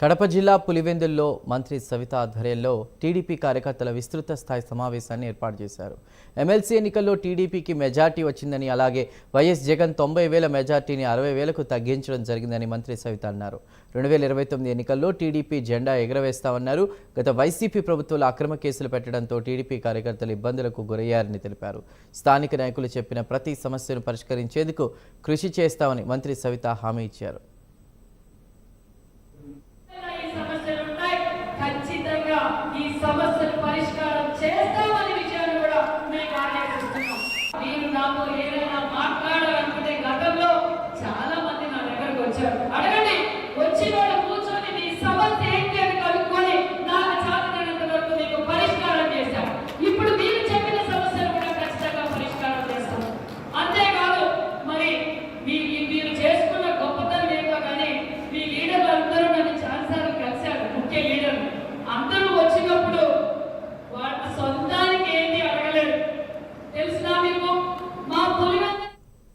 కడప జిల్లా పులివెందుల్లో మంత్రి సవిత ఆధ్వర్యంలో టీడీపీ కార్యకర్తల విస్తృత స్థాయి సమావేశాన్ని ఏర్పాటు చేశారు. ఎమ్మెల్సీ ఎన్నికల్లో టీడీపీకి మెజార్టీ వచ్చిందని అలాగే వైఎస్ జగన్ తొంభై వేల మెజార్టీని అరవై వేలకు తగ్గించడం జరిగిందని మంత్రి సవిత అన్నారు. రెండు వేల ఇరవై తొమ్మిది ఎన్నికల్లో టీడీపీ జెండా ఎగరవేస్తామన్నారు. గత వైసీపీ ప్రభుత్వాలు అక్రమ కేసులు పెట్టడంతో టీడీపీ కార్యకర్తలు ఇబ్బందులకు గురయ్యారని తెలిపారు. స్థానిక నాయకులు చెప్పిన ప్రతి సమస్యను పరిష్కరించేందుకు కృషి చేస్తామని మంత్రి సవిత హామీ ఇచ్చారు. ఈ సమస్యలు పరిష్కారం చేస్తామని విషయాన్ని కూడా మేము ఆలోచిస్తున్నాం మీరు నాతో ఏదైనా మాట్లాడాలనుకుంటే గతంలో చాలా మంది నా దగ్గరకు వచ్చారు. అడగండి వచ్చి వాళ్ళు కూర్చొని మీ సమస్య ఏంటి అని కనుక్కొని నాకు చాలినంత వరకు మీకు పరిష్కారం చేశాను ఇప్పుడు మీరు చెప్పిన సమస్యలు కూడా ఖచ్చితంగా పరిష్కారం చేస్తాను అంతేకాదు మరి మీ మీరు చేసుకున్న గొప్పతనం ఏమో కానీ మీ లీడర్లు అందరూ నన్ను చాలాసార్లు కలిశారు. ముఖ్య